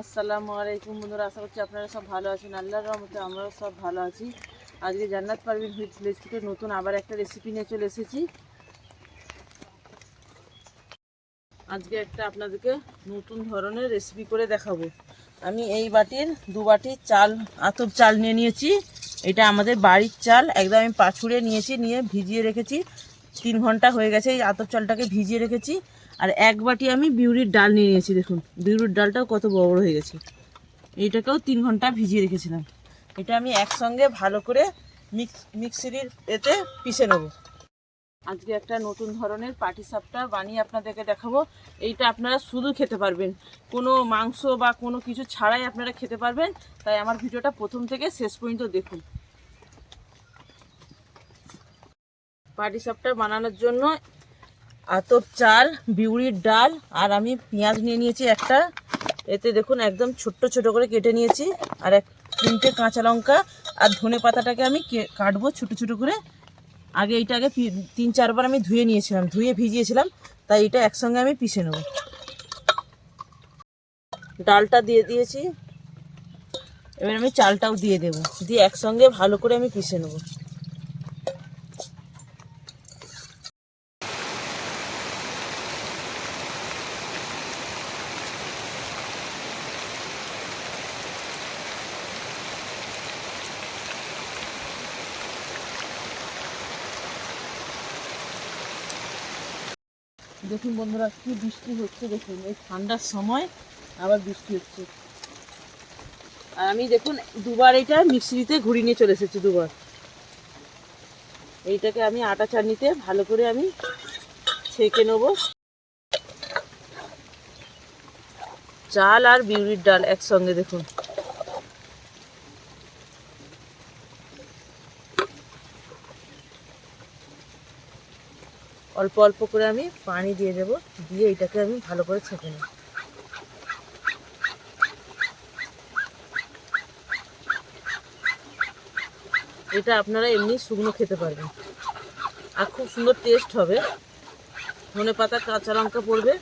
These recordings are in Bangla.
আসসালামু আলাইকুম বন্ধুরা, আশা করছি আপনারা সব ভালো আছেন। আল্লাহর রহমতে আমরাও সব ভালো আছি। আজকে জান্নাত পারভিন হুইট থেকে নতুন আবার একটা রেসিপি নিয়ে চলে এসেছি। আজকে একটা আপনাদেরকে নতুন ধরনের রেসিপি করে দেখাবো। আমি এই বাটির দু বাটি চাল, আতপ চাল নিয়ে নিয়েছি। এটা আমাদের বাড়ির চাল, একদম আমি পাছুড়ে নিয়েছি, নিয়ে ভিজিয়ে রেখেছি। তিন ঘণ্টা হয়ে গেছে এই আতপ চালটাকে ভিজিয়ে রেখেছি। আর এক বাটি আমি বিউরির ডাল নিয়ে নিয়েছি, দেখুন। বিউরির ডালটাও কত বড় বড় হয়ে গেছে। এইটাকেও তিন ঘণ্টা ভিজিয়ে রেখেছিলাম। এটা আমি একসঙ্গে ভালো করে মিক্স মিক্সির এতে পিষে নেব। আজকে একটা নতুন ধরনের পাটি সাপটা বানিয়ে আপনাদেরকে দেখাবো। এইটা আপনারা শুধু খেতে পারবেন। কোনো মাংস বা কোনো কিছু ছাড়াই আপনারা খেতে পারবেন। তাই আমার ভিডিওটা প্রথম থেকে শেষ পর্যন্ত দেখুন। পাটি সাপটা বানানোর জন্য আতপ চাল বিউড়ির ডাল, আর আমি পেঁয়াজ নিয়ে নিয়েছি একটা। এতে দেখুন একদম ছোট্ট ছোট করে কেটে নিয়েছি, আর এক তিনটে কাঁচা লঙ্কা আর ধনে পাতাটাকে আমি কাটবো ছোট ছোট করে। আগে এইটা আগে পি- তিন চারবার আমি ধুয়ে নিয়েছিলাম, ধুয়ে ভিজিয়েছিলাম, তাই এটা একসঙ্গে আমি পিষে নেব। ডালটা দিয়ে দিয়েছি, এবার আমি চালটাও দিয়ে দেবো, দিয়ে একসঙ্গে ভালো করে আমি পিষে নেব। দেখুন বন্ধুরা, কি বৃষ্টি হচ্ছে দেখুন। এই ঠান্ডার সময় আবার বৃষ্টি হচ্ছে। আর আমি দেখুন, দুবার এটা মিক্সিতে ঘুরিয়ে নিয়ে চলে এসেছি দুবার। এইটাকে আমি আটা চাটনিতে ভালো করে আমি ছেঁকে নেব। চাল আর বিউরির ডাল একসঙ্গে দেখুন। অল্প অল্প করে আমি পানি দিয়ে দেব, দিয়ে এটাকে আমি ভালো করে ছেঁকে নেব। এটা আপনারা এমনি শুকনো খেতে পারবেন। আর খুব সুন্দর টেস্ট হবে। ধনে পাতা কাঁচা লঙ্কা পড়বে।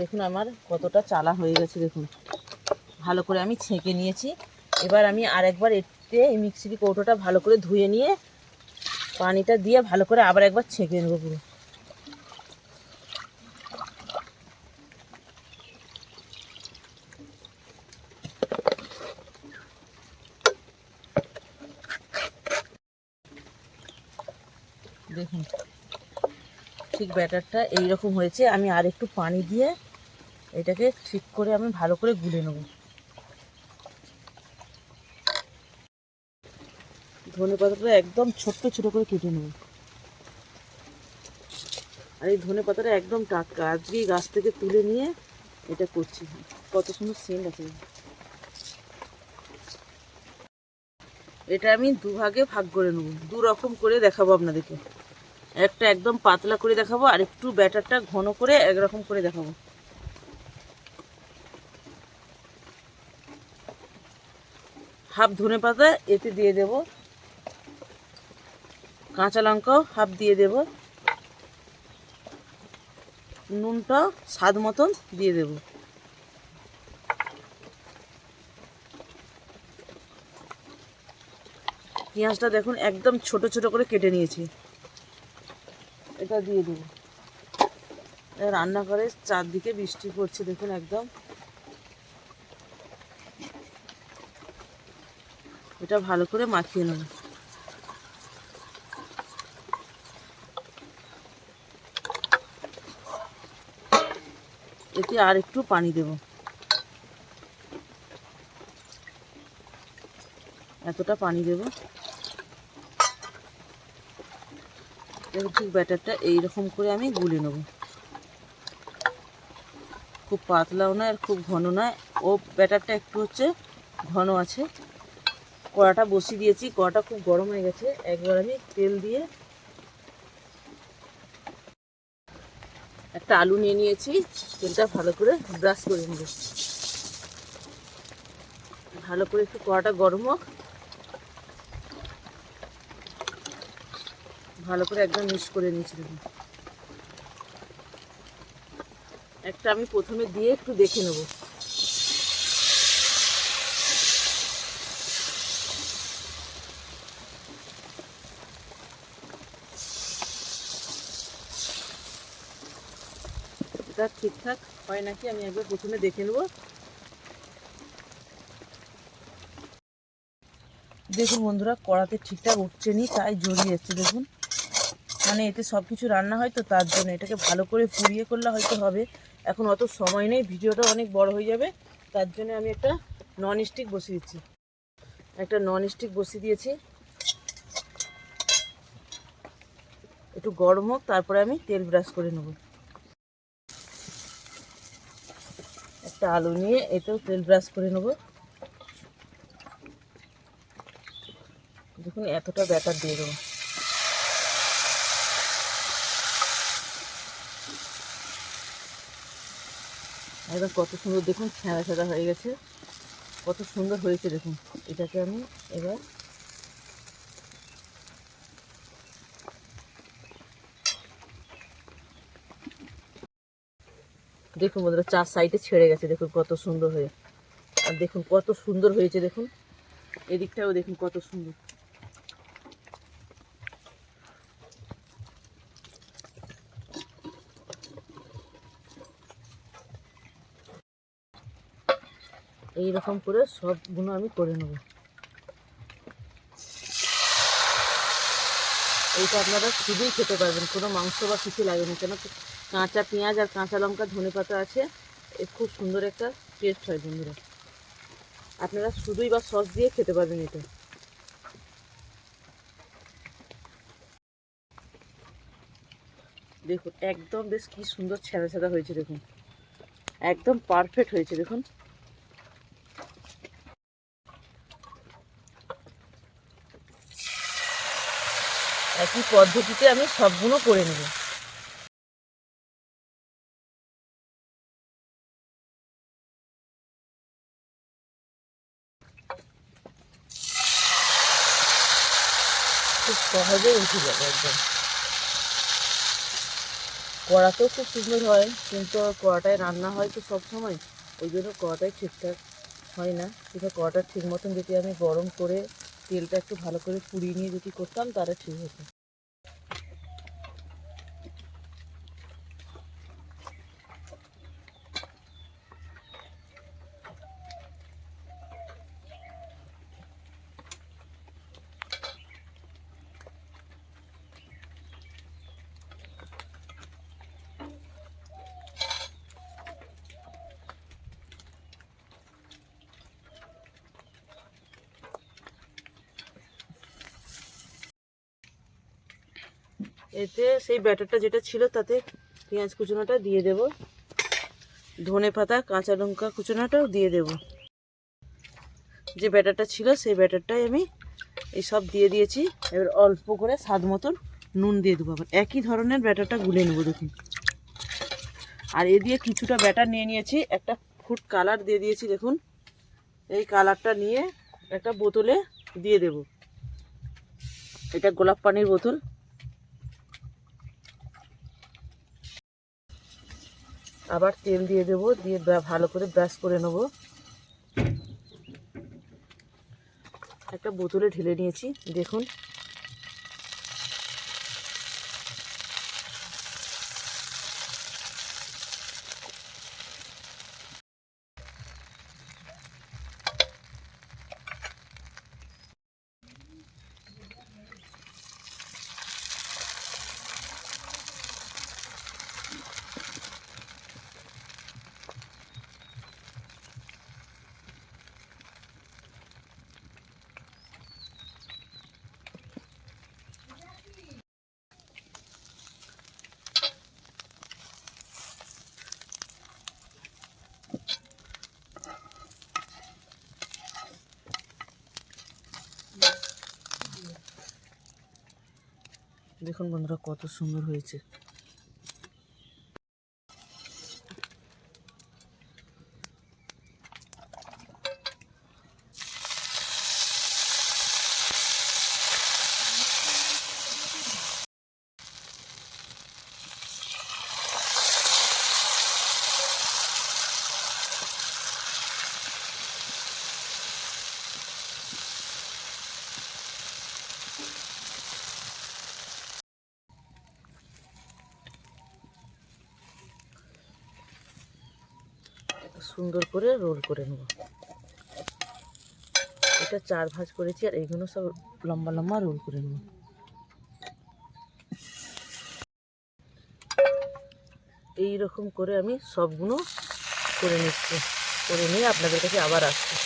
দেখুন আমার কতটা চালা হয়ে গেছে, দেখুন। ভালো করে আমি ছেঁকে নিয়েছি। এবার আমি আরেকবার এতে এই মিক্সির কৌটোটা ভালো করে ধুয়ে নিয়ে পানিটা দিয়ে ভালো করে আবার একবার ছেঁকে নেব পুরো। দেখুন, ঠিক ব্যাটারটা এইরকম হয়েছে। আমি আর একটু পানি দিয়ে এটাকে ঠিক করে আমি ভালো করে গুলে নেব। ধনে পাতাটা একদম ছোট্ট ছোট করে কেটে নেব। আর এই ধনে পাতাটা একদম টাটকা। আজকেই গাছ থেকে তুলে নিয়ে এটা করছি। কত সুন্দর সেন্ট আছে এটা আমি দুভাগে ভাগ করে নেব। দু রকম করে দেখাবো আপনাদেরকে। একটা একদম পাতলা করে দেখাবো আর একটু ব্যাটারটা ঘন করে একরকম করে দেখাবো। হাফ ধনে পাতা, এতে দিয়ে দেব। কাঁচা লঙ্কাও হাফ দিয়ে দেব। নুনটাও স্বাদ মতন দিয়ে দেব। পেঁয়াজটা দেখুন একদম ছোট ছোট করে কেটে নিয়েছি। এটা দিয়ে দেবো। রান্নাঘরের চারদিকে বৃষ্টি পড়ছে দেখুন একদম। এটা ভালো করে মাখিয়ে নেব। এতে আর একটু পানি দেব। এতটা পানি দেব। ঠিক ব্যাটারটা এইরকম করে আমি গুলে নেব। খুব পাতলাও নয় আর খুব ঘন নয়। ও ব্যাটারটা একটু হচ্ছে ঘন আছে। কড়াটা বসিয়ে দিয়েছি, কড়াটা খুব গরম হয়ে গেছে। একবার আমি তেল দিয়ে একটা আলু নিয়ে নিয়েছি, তেলটা ভালো করে ব্রাশ করে নেব। ভালো করে একটু কড়াটা গরম হোক। ভালো করে একদম মিক্স করে নিয়েছিলাম একটা আমি প্রথমে দিয়ে একটু দেখে নেব। এটা ঠিকঠাক হয় নাকি? আমি একবার প্রথমে দেখে নেব। দেখুন বন্ধুরা, কড়াতে ঠিকঠাক উঠছে নি, তাই জড়িয়ে যাচ্ছে দেখুন। মানে এতে সব কিছু রান্না হয় তো তার জন্য এটাকে ভালো করে পুড়িয়ে করলে হয়তো হবে। এখন অত সময় নেই, ভিডিওটা অনেক বড় হয়ে যাবে। তার জন্য আমি একটা নন স্টিক বসিয়ে দিচ্ছি। একটা নন স্টিক বসিয়ে দিয়েছি। একটু গরম হোক, তারপরে আমি তেল ব্রাশ করে নেব। একটা আলু নিয়ে এতেও তেল ব্রাশ করে নেব। দেখুন, এতটা ব্যাটার দিয়ে দেবো। একদম কত সুন্দর, দেখুন ছেঁড়া ছেঁড়া হয়ে গেছে। কত সুন্দর হয়েছে, দেখুন, এটাকে আমি এবার দেখুন বন্ধুরা, চার সাইডে ছেড়ে গেছে, দেখুন কত সুন্দর হয়ে। আর দেখুন কত সুন্দর হয়েছে, দেখুন। এদিকটাও দেখুন কত সুন্দর। এই রকম করে সবগুলো আমি করে নেব। এইটা আপনারা শুধুই খেতে পারবেন, কোনো মাংস বা কিছু লাগে না, কেন কাঁচা পেঁয়াজ আর কাঁচা লঙ্কা, ধনে পাতা আছে। এ খুব সুন্দর একটা টেস্ট হয় বন্ধুরা। আপনারা শুধুই বা সস দিয়ে খেতে পারবেন এটা। দেখুন, একদম বেশ কি সুন্দর ছেঁড়া ছেঁড়া হয়েছে, দেখুন। একদম পারফেক্ট হয়েছে, দেখুন। একই পদ্ধতিতে আমি সবগুলো করে নেব। খুব সহজে উঠে যাবে একদম। কড়াতেও খুব সুন্দর হয়, কিন্তু কড়াটায় রান্না হয় তো সব সময়, ওই জন্য কড়াটাই ঠিকঠাক হয় না। কিন্তু কড়াটা ঠিক মতন যদি আমি গরম করে তেলটা একটু ভালো করে পুড়িয়ে নিয়ে যদি করতাম, তাহলে ঠিক হতো। এতে সেই ব্যাটারটা যেটা ছিল তাতে পেঁয়াজ কুচোনাটা দিয়ে দেব। ধনে পাতা, কাঁচা লঙ্কা কুচোনাটাও দিয়ে দেব। যে ব্যাটারটা ছিল সেই ব্যাটারটাই আমি এই সব দিয়ে দিয়েছি। এবার অল্প করে স্বাদ মতন নুন দিয়ে দেবো আবার। একই ধরনের ব্যাটারটা গুলে নেব দেখুন। আর এ দিয়ে কিছুটা ব্যাটার নিয়ে নিয়েছি। একটা ফুড কালার দিয়ে দিয়েছি দেখুন। এই কালারটা নিয়ে একটা বোতলে দিয়ে দেব। এটা গোলাপ পানির বোতল। আবার তেল দিয়ে দেব, দিয়ে ভালো করে ব্রাশ করে নেব। একটা বোতলে ঢেলে নিয়েছি, দেখুন। দেখুন বন্ধুরা কত সুন্দর হয়েছে। সুন্দর করে রোল করে নেব। এটা চার ভাঁজ করেছি আর এইগুলো সব লম্বা লম্বা রোল করে নেব। এই রকম করে আমি সবগুলো করে নিচ্ছি। করে নিয়ে আপনাদের কাছে আবার আসছি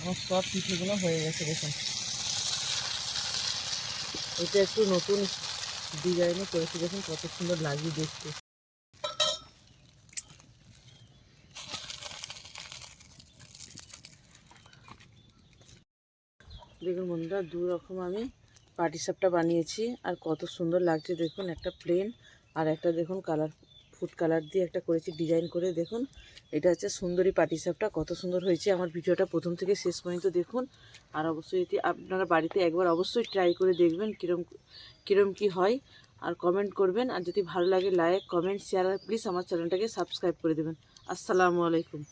আমার সব পিঠেগুলো হয়ে গেছে দেখুন। এটা একটু নতুন ডিজাইনে করেছি, দেখুন কত সুন্দর লাগিয়ে দেখতে। দেখুন বন্ধুরা, দু রকম আমি পাটিসাপটা বানিয়েছি, আর কত সুন্দর লাগছে দেখুন, একটা প্লেন আর একটা দেখুন কালার ফুড কালার দিয়ে একটা করেছি, ডিজাইন করে দেখুন। এটা হচ্ছে সুন্দরী পাটিসাপটা কত সুন্দর হয়েছে। আমার ভিডিওটা প্রথম থেকে শেষ পর্যন্ত দেখুন। আর অবশ্যই এটি আপনারা বাড়িতে একবার অবশ্যই ট্রাই করে দেখবেন কীরম কীরম কী হয়। আর কমেন্ট করবেন। আর যদি ভালো লাগে লাইক কমেন্ট শেয়ার প্লিজ আমার চ্যানেলটাকে সাবস্ক্রাইব করে দেবেন। আসসালামু আলাইকুম।